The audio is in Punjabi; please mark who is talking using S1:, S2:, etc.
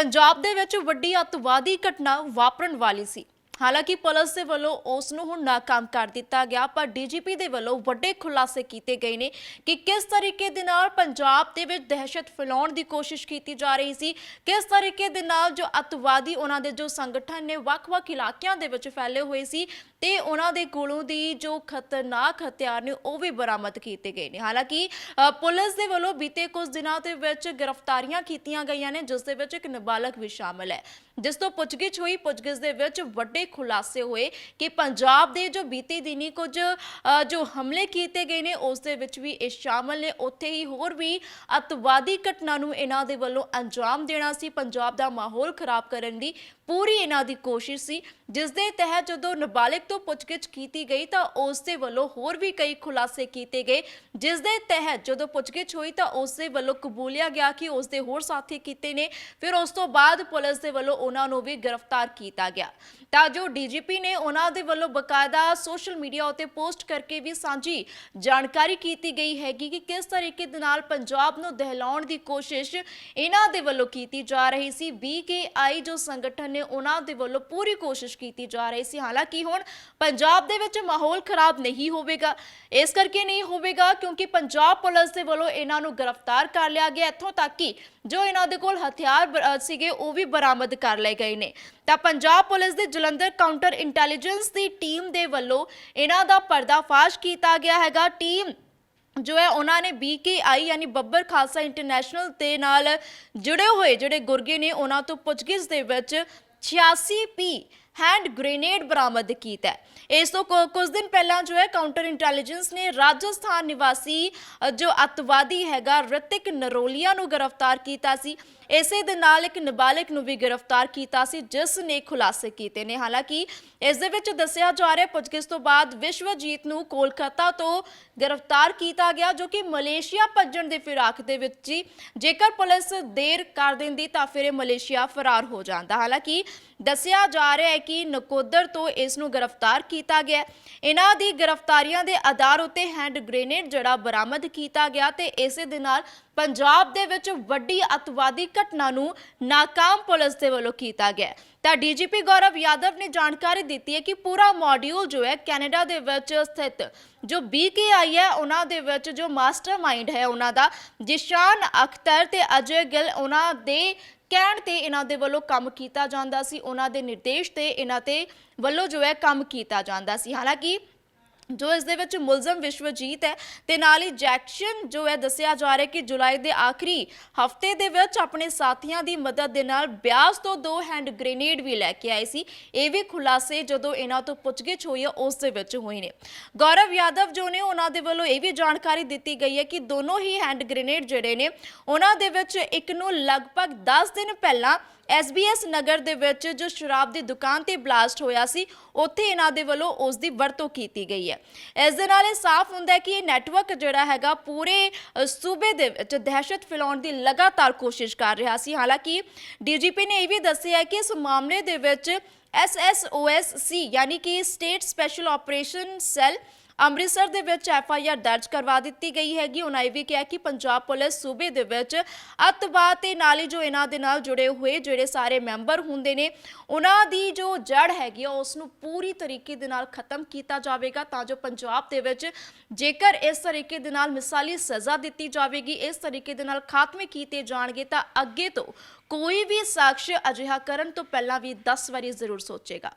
S1: ਪੰਜਾਬ ਦੇ ਵਿੱਚ ਵੱਡੀ ਅੱਤਵਾਦੀ ਘਟਨਾ ਵਾਪਰਨ ਵਾਲੀ ਸੀ। ਹਾਲਾਂਕਿ ਪੁਲਿਸ ਦੇ ਵੱਲੋਂ ਉਸ ਨੂੰ ਹੁਣ ਨਾਕਾਮ ਕਰ ਦਿੱਤਾ ਗਿਆ, ਪਰ ਡੀਜੀਪੀ ਦੇ ਵੱਲੋਂ ਵੱਡੇ ਖੁਲਾਸੇ ਕੀਤੇ ਗਏ ਨੇ ਕਿ ਕਿਸ ਤਰੀਕੇ ਦੇ ਨਾਲ ਪੰਜਾਬ ਦੇ ਵਿੱਚ ਦਹਿਸ਼ਤ ਫੈਲਾਉਣ ਦੀ ਕੋਸ਼ਿਸ਼ ਕੀਤੀ ਜਾ ਰਹੀ ਸੀ, ਕਿਸ ਤਰੀਕੇ ਦੇ ਨਾਲ ਜੋ ਅੱਤਵਾਦੀ ਉਹਨਾਂ ਦੇ ਜੋ ਸੰਗਠਨ ਨੇ ਵੱਖ-ਵੱਖ ਇਲਾਕਿਆਂ ਦੇ ਵਿੱਚ ਫੈਲੇ ਹੋਏ ਸੀ ਤੇ ਉਹਨਾਂ ਦੇ ਕੋਲੋਂ ਦੀ ਜੋ ਖਤਰਨਾਕ ਹਥਿਆਰ ਨੇ ਉਹ ਵੀ ਬਰਾਮਦ ਕੀਤੇ ਗਏ ਨੇ। ਹਾਲਾਂਕਿ ਪੁਲਿਸ ਦੇ ਵੱਲੋਂ ਬੀਤੇ ਕੁਝ ਦਿਨਾਂ ਦੇ ਵਿੱਚ ਗ੍ਰਿਫਤਾਰੀਆਂ ਕੀਤੀਆਂ ਗਈਆਂ ਨੇ, ਜਿਸ ਦੇ ਵਿੱਚ ਇੱਕ ਨਾਬਾਲਗ ਵੀ ਸ਼ਾਮਲ ਹੈ। ਜਿਸ ਤੋਂ ਪੁੱਛਗਿੱਛ ਹੋਈ ਪੁੱਛਗਿੱਛ ਦੇ ਵਿੱਚ ਵੱਡੇ ਖੁਲਾਸੇ ਹੋਏ ਕਿ ਪੰਜਾਬ ਦੇ ਜੋ ਬੀਤੇ ਦਿਨੀ ਕੁਝ ਅ, ਜੋ ਹਮਲੇ ਕੀਤੇ ਗਏ ਨੇ ਉਸ ਦੇ ਵਿੱਚ ਵੀ ਇਹ ਸ਼ਾਮਲ ਨੇ। ਉੱਥੇ ਹੀ ਹੋਰ ਵੀ ਅੱਤਵਾਦੀ ਘਟਨਾ ਨੂੰ ਇਹਨਾਂ ਦੇ ਵੱਲੋਂ ਅੰਜਾਮ ਦੇਣਾ ਸੀ। ਪੰਜਾਬ ਦਾ ਮਾਹੌਲ ਖਰਾਬ ਕਰਨ ਦੀ ਪੂਰੀ ਇਹਨਾਂ ਦੀ ਕੋਸ਼ਿਸ਼ ਸੀ। ਜਿਸ ਦੇ ਤਹਿਤ ਜਦੋਂ ਨਾਬਾਲਿਗ ਤੋਂ ਪੁੱਛਗਿੱਛ ਕੀਤੀ ਗਈ ਤਾਂ ਉਸ ਦੇ ਵੱਲੋਂ ਹੋਰ ਵੀ ਕਈ ਖੁਲਾਸੇ ਕੀਤੇ ਗਏ। ਜਿਸ ਦੇ ਤਹਿਤ ਜਦੋਂ ਪੁੱਛਗਿੱਛ ਹੋਈ ਤਾਂ ਉਸ ਦੇ ਵੱਲੋਂ ਕਬੂਲਿਆ ਗਿਆ ਕਿ ਉਸ ਦੇ ਹੋਰ ਸਾਥੀ ਕੀਤੇ ਨੇ। ਫਿਰ ਉਸ ਤੋਂ ਬਾਅਦ ਪੁਲਿਸ ਦੇ ਵੱਲੋਂ ਉਹਨਾਂ ਨੂੰ ਵੀ ਗ੍ਰਿਫਤਾਰ ਕੀਤਾ ਗਿਆ। ਤਾਂ ਜੋ ਡੀਜੀਪੀ ਨੇ ਉਹਨਾਂ ਦੇ ਵੱਲੋਂ ਬਕਾਇਦਾ ਸੋਸ਼ਲ ਮੀਡੀਆ ਉਤੇ ਪੋਸਟ ਕਰਕੇ ਵੀ ਸਾਂਝੀ ਜਾਣਕਾਰੀ ਕੀਤੀ ਗਈ ਹੈਗੀ ਕਿ ਕਿਸ ਤਰੀਕੇ ਦੇ ਨਾਲ ਪੰਜਾਬ ਨੂੰ ਦਹਿਲਾਉਣ ਦੀ ਕੋਸ਼ਿਸ਼ ਇਹਨਾਂ ਦੇ ਵੱਲੋਂ ਕੀਤੀ ਜਾ ਰਹੀ ਸੀ। ਬੀਕੇਆਈ ਜੋ ਸੰਗਠਨ ਨੇ ਉਹਨਾਂ ਦੇ ਵੱਲੋਂ ਪੂਰੀ ਕੋਸ਼ਿਸ਼ ਕੀਤੀ ਜਾ ਰਹੀ ਸੀ। ਹਾਲਾਂਕਿ ਹੁਣ ਪੰਜਾਬ ਦੇ ਵਿੱਚ ਮਾਹੌਲ ਖਰਾਬ ਨਹੀਂ ਹੋਵੇਗਾ। ਇਸ ਕਰਕੇ ਨਹੀਂ ਹੋਵੇਗਾ ਕਿਉਂਕਿ ਪੰਜਾਬ ਪੁਲਿਸ ਦੇ ਵੱਲੋਂ ਇਹਨਾਂ ਨੂੰ ਗ੍ਰਿਫਤਾਰ ਕਰ ਲਿਆ ਗਿਆ। ਇੱਥੋਂ ਤੱਕ ਕਿ ਜੋ ਇਹਨਾਂ ਦੇ ਕੋਲ ਹਥਿਆਰ ਸੀਗੇ ਉਹ ਵੀ ਬਰਾਮਦ ਕਰ ਲਏ ਗਏ ਨੇ। ਤਾਂ ਪੰਜਾਬ ਪੁਲਿਸ ਦੇ ਜਲੰਧਰ ਕਾਊਂਟਰ ਇੰਟੈਲੀਜੈਂਸ ਦੀ ਟੀਮ ਦੇ ਵੱਲੋਂ ਇਹਨਾਂ ਦਾ ਪਰਦਾਫਾਸ਼ ਕੀਤਾ ਗਿਆ ਹੈਗਾ। ਟੀਮ ਜੋ ਹੈ, ਉਹਨਾਂ ਨੇ BKI ਯਾਨੀ ਬੱਬਰ ਖਾਲਸਾ ਇੰਟਰਨੈਸ਼ਨਲ ਦੇ ਨਾਲ ਜੁੜੇ ਹੋਏ ਜਿਹੜੇ ਗੁਰਗੇ ਨੇ, ਉਹਨਾਂ ਤੋਂ ਪੁੱਛਗਿੱਛ ਦੇ ਵਿੱਚ 86P ਹੈਂਡ ਗ੍ਰੇਨੇਡ ਬਰਾਮਦ ਕੀਤਾ ਹੈ। ਇਸ ਤੋਂ ਕੁਝ ਦਿਨ ਪਹਿਲਾਂ ਜੋ ਹੈ ਕਾਊਂਟਰ ਇੰਟੈਲੀਜੈਂਸ ਨੇ ਰਾਜਸਥਾਨ ਨਿਵਾਸੀ ਜੋ ਅੱਤਵਾਦੀ ਹੈਗਾ ਰਿਤਿਕ ਨਰੋਲੀਆ ਨੂੰ ਗ੍ਰਿਫਤਾਰ ਕੀਤਾ ਸੀ। ਇਸੇ ਦੇ ਨਾਲ ਇੱਕ ਨਾਬਾਲਿਗ ਨੂੰ ਵੀ ਗ੍ਰਿਫਤਾਰ ਕੀਤਾ ਸੀ, ਜਿਸ ਨੇ ਖੁਲਾਸੇ ਕੀਤੇ ਨੇ। ਹਾਲਾਂਕਿ ਇਸ ਦੇ ਵਿੱਚ ਦੱਸਿਆ ਜਾ ਰਿਹਾ ਪੁੱਛਗਿੱਛ ਤੋਂ ਬਾਅਦ ਵਿਸ਼ਵਜੀਤ ਨੂੰ ਕੋਲਕਾਤਾ ਤੋਂ ਗ੍ਰਿਫਤਾਰ ਕੀਤਾ ਗਿਆ, ਜੋ ਕਿ ਮਲੇਸ਼ੀਆ ਭੱਜਣ ਦੇ ਫਿਰਾਕ ਦੇ ਵਿੱਚ ਸੀ। ਜੇਕਰ ਪੁਲਿਸ ਦੇਰ ਕਰ ਦਿੰਦੀ ਤਾਂ ਫਿਰ ਇਹ ਮਲੇਸ਼ੀਆ ਫਰਾਰ ਹੋ ਜਾਂਦਾ। ਹਾਲਾਂਕਿ ਦੱਸਿਆ ਜਾ ਰਿਹਾ ਹੈ ਕਿ ਨਕੋਦਰ ਤੋਂ ਇਸ ਨੂੰ ਗ੍ਰਿਫਤਾਰ ਕੀਤਾ ਗਿਆ। ਇਹਨਾਂ ਦੀ ਗ੍ਰਿਫਤਾਰੀਆਂ ਦੇ ਆਧਾਰ ਉੱਤੇ ਹੈਂਡ ਗ੍ਰੇਨੇਡ ਜਿਹੜਾ ਬਰਾਮਦ ਕੀਤਾ ਗਿਆ ਤੇ ਇਸੇ ਦੇ ਨਾਲ ਪੰਜਾਬ ਦੇ ਵਿੱਚ ਵੱਡੀ ਅੱਤਵਾਦੀ ਘਟਨਾ ਨੂੰ ਨਾਕਾਮ ਪੁਲਿਸ ਦੇ ਵੱਲੋਂ ਕੀਤਾ ਗਿਆ ਹੈ। ਤਾਂ ਡੀਜੀਪੀ ਗੌਰਵ ਯਾਦਵ ਨੇ ਜਾਣਕਾਰੀ ਦਿੱਤੀ ਹੈ ਕਿ ਪੂਰਾ ਮੋਡਿਊਲ ਜੋ ਹੈ ਕੈਨੇਡਾ ਦੇ ਵਿੱਚ ਸਥਿਤ ਜੋ BKI ਹੈ, ਉਹਨਾਂ ਦੇ ਵਿੱਚ ਜੋ ਮਾਸਟਰਮਾਈਂਡ ਹੈ, ਉਹਨਾਂ ਦਾ ਜਿਸ਼ਾਨ ਅਖਤਰ ਤੇ ਅਜੇ ਗਿੱਲ ਉਹਨਾਂ ਦੇ ਕਹਿਣ ਤੇ ਇਹਨਾਂ ਦੇ ਵੱਲੋਂ ਕੰਮ ਕੀਤਾ ਜਾਂਦਾ ਸੀ, ਉਹਨਾਂ ਦੇ ਨਿਰਦੇਸ਼ ਤੇ ਇਹਨਾਂ ਤੇ ਵੱਲੋਂ ਜੋ ਹੈ ਕੰਮ ਕੀਤਾ ਜਾਂਦਾ ਸੀ ਹਾਲਾਂਕਿ ਜੋ ਇਸ ਦੇ ਵਿੱਚ ਮੁਲਜ਼ਮ ਵਿਸ਼ਵਜੀਤ ਹੈ ਤੇ ਨਾਲ ਹੀ ਜੈਕਸ਼ਨ ਜੋ ਹੈ ਦੱਸਿਆ ਜਾ ਰਿਹਾ ਕਿ ਜੁਲਾਈ ਦੇ ਆਖਰੀ ਹਫ਼ਤੇ ਦੇ ਵਿੱਚ ਆਪਣੇ ਸਾਥੀਆਂ ਦੀ ਮਦਦ ਦੇ ਨਾਲ ਬਿਆਸ ਤੋਂ ਦੋ ਹੈਂਡ ਗ੍ਰੇਨੇਡ ਵੀ ਲੈ ਕੇ ਆਏ ਸੀ। ਇਹ ਵੀ ਖੁਲਾਸੇ ਜਦੋਂ ਇਹਨਾਂ ਤੋਂ ਪੁੱਛਗਿੱਛ ਹੋਈ ਹੈ, ਉਸ ਦੇ ਵਿੱਚ ਹੋਏ ਨੇ। ਗੌਰਵ ਯਾਦਵ ਜੋ ਨੇ, ਉਹਨਾਂ ਦੇ ਵੱਲੋਂ ਇਹ ਵੀ ਜਾਣਕਾਰੀ ਦਿੱਤੀ ਗਈ ਹੈ ਕਿ ਦੋਨੋਂ ਹੀ ਹੈਂਡ ਗ੍ਰੇਨੇਡ ਜਿਹੜੇ ਨੇ, ਉਹਨਾਂ ਦੇ ਵਿੱਚ ਇੱਕ ਨੂੰ ਲਗਭਗ 10 ਦਿਨ ਪਹਿਲਾਂ SBS ਨਗਰ ਦੇ ਵਿੱਚ ਜੋ ਸ਼ਰਾਬ ਦੀ ਦੁਕਾਨ ਤੇ ਬਲਾਸਟ ਹੋਇਆ ਸੀ, ਉੱਥੇ ਇਹਨਾਂ ਦੇ ਵੱਲੋਂ ਉਸ ਦੀ ਵਰਤੋਂ ਕੀਤੀ ਗਈ ਹੈ। ਇਸ ਦੇ ਨਾਲ ਇਹ ਸਾਫ਼ ਹੁੰਦਾ ਹੈ ਕਿ ਇਹ ਨੈਟਵਰਕ ਜਿਹੜਾ ਹੈਗਾ ਪੂਰੇ ਸੂਬੇ ਦੇ ਵਿੱਚ ਦਹਿਸ਼ਤ ਫੈਲਾਉਣ ਦੀ ਲਗਾਤਾਰ ਕੋਸ਼ਿਸ਼ ਕਰ ਰਿਹਾ ਸੀ। ਹਾਲਾਂਕਿ ਡੀਜੀਪੀ ਨੇ ਇਹ ਵੀ ਦੱਸਿਆ ਕਿ ਇਸ ਮਾਮਲੇ ਦੇ ਵਿੱਚ SSOSC ਯਾਨੀ ਕਿ state special operation cell Amritsar ਦੇ ਵਿੱਚ ਐਫ ਆਈ ਆਰ ਦਰਜ ਕਰਵਾ ਦਿੱਤੀ ਗਈ ਹੈਗੀ। ਉਹਨਾਂ ਇਹ ਵੀ ਕਿਹਾ ਕਿ ਪੰਜਾਬ ਪੁਲਿਸ ਸੂਬੇ ਦੇ ਵਿੱਚ ਅੱਤਵਾਦ ਤੇ ਨਾਲ ਹੀ ਜੋ ਇਹਨਾਂ ਦੇ ਨਾਲ ਜੁੜੇ ਹੋਏ ਜਿਹੜੇ ਸਾਰੇ ਮੈਂਬਰ ਹੁੰਦੇ ਨੇ, ਉਹਨਾਂ ਦੀ ਜੋ ਜੜ ਹੈਗੀ ਆ ਉਸ ਨੂੰ ਪੂਰੀ ਤਰੀਕੇ ਦੇ ਨਾਲ ਖਤਮ ਕੀਤਾ ਜਾਵੇਗਾ ਤਾਂ ਜੋ ਪੰਜਾਬ ਦੇ ਵਿੱਚ ਜੇਕਰ ਇਸ ਤਰੀਕੇ ਦੇ ਨਾਲ ਮਿਸਾਲੀ ਸਜ਼ਾ ਦਿੱਤੀ ਜਾਵੇਗੀ, ਇਸ ਤਰੀਕੇ ਦੇ ਨਾਲ ਖਾਤਮੇ ਕੀਤੇ ਜਾਣਗੇ ਤਾਂ ਅੱਗੇ ਤੋਂ ਕੋਈ ਵੀ ਸ਼ਖਸ ਅਜਿਹਾ ਕਰਨ ਤੋਂ ਪਹਿਲਾਂ ਵੀ 10 ਵਾਰੀ ਜ਼ਰੂਰ ਸੋਚੇਗਾ।